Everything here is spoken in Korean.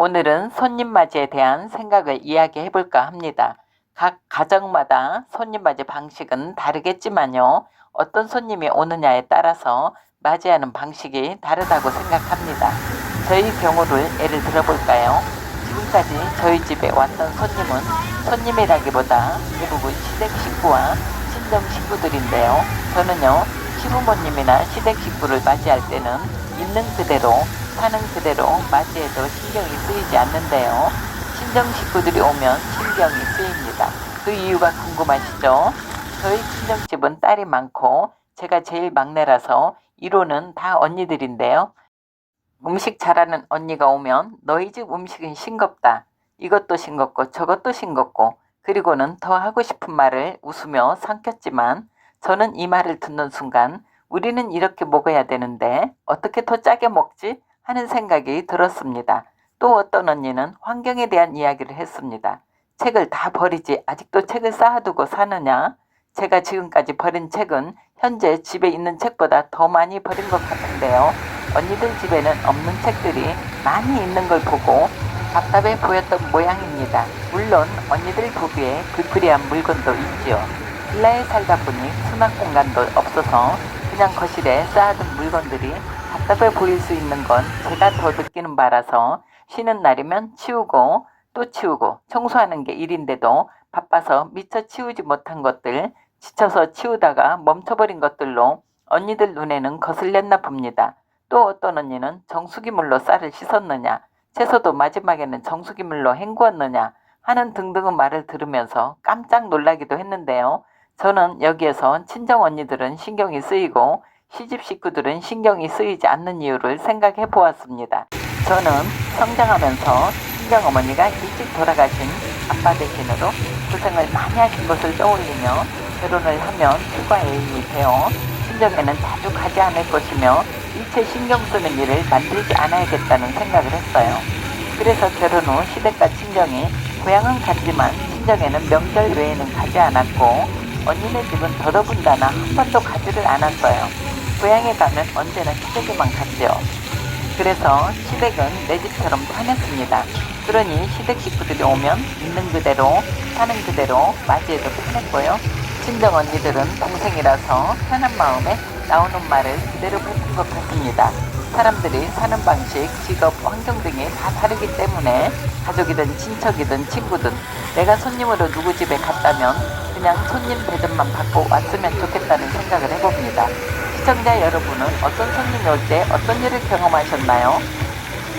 오늘은 손님 맞이에 대한 생각을 이야기해 볼까 합니다. 각 가정마다 손님 맞이 방식은 다르겠지만요. 어떤 손님이 오느냐에 따라서 맞이하는 방식이 다르다고 생각합니다. 저희 경우를 예를 들어볼까요? 지금까지 저희 집에 왔던 손님은 손님이라기보다 대부분 시댁 식구와 친정 식구들인데요. 저는요, 시부모님이나 시댁 식구를 맞이할 때는 있는 그대로 사는 그대로 맞이해도 신경이 쓰이지 않는데요. 친정 식구들이 오면 신경이 쓰입니다. 그 이유가 궁금하시죠? 저희 친정집은 딸이 많고 제가 제일 막내라서 이로는 다 언니들인데요. 음식 잘하는 언니가 오면 너희 집 음식은 싱겁다. 이것도 싱겁고 저것도 싱겁고 그리고는 더 하고 싶은 말을 웃으며 삼켰지만 저는 이 말을 듣는 순간 우리는 이렇게 먹어야 되는데 어떻게 더 짜게 먹지? 하는 생각이 들었습니다. 또 어떤 언니는 환경에 대한 이야기를 했습니다. 책을 다 버리지 아직도 책을 쌓아두고 사느냐? 제가 지금까지 버린 책은 현재 집에 있는 책보다 더 많이 버린 것 같은데요. 언니들 집에는 없는 책들이 많이 있는 걸 보고 답답해 보였던 모양입니다. 물론 언니들 보기에 불필요한 물건도 있지요. 빌라에 살다 보니 수납 공간도 없어서 그냥 거실에 쌓아둔 물건들이 답답해 보일 수 있는 건 제가 더 느끼는 바라서 쉬는 날이면 치우고 또 치우고 청소하는 게 일인데도 바빠서 미처 치우지 못한 것들 지쳐서 치우다가 멈춰버린 것들로 언니들 눈에는 거슬렸나 봅니다. 또 어떤 언니는 정수기물로 쌀을 씻었느냐 채소도 마지막에는 정수기물로 헹구었느냐 하는 등등의 말을 들으면서 깜짝 놀라기도 했는데요. 저는 여기에서 친정 언니들은 신경이 쓰이고 시집 식구들은 신경이 쓰이지 않는 이유를 생각해 보았습니다. 저는 성장하면서 친정 어머니가 일찍 돌아가신 아빠 대신으로 고생을 많이 하신 것을 떠올리며 결혼을 하면 휴가 애인이 되어 친정에는 자주 가지 않을 것이며 일체 신경 쓰는 일을 만들지 않아야겠다는 생각을 했어요. 그래서 결혼 후 시댁과 친정이 고향은 갔지만 친정에는 명절 외에는 가지 않았고 언니네 집은 더더군다나 한 번도 가지를 않았어요. 고향에 가면 언제나 시댁에만 갔죠. 그래서 시댁은 내 집처럼 편했습니다. 그러니 시댁 식구들이 오면 있는 그대로 사는 그대로 맞이해도 편했고요. 친정 언니들은 동생이라서 편한 마음에 나오는 말을 그대로 뱉은 것 같습니다. 사람들이 사는 방식, 직업, 환경 등이 다 다르기 때문에 가족이든 친척이든 친구든 내가 손님으로 누구 집에 갔다면 그냥 손님 대접만 받고 왔으면 좋겠다는 생각을 해봅니다. 시청자 여러분은 어떤 손님이 올 때 어떤 일을 경험하셨나요?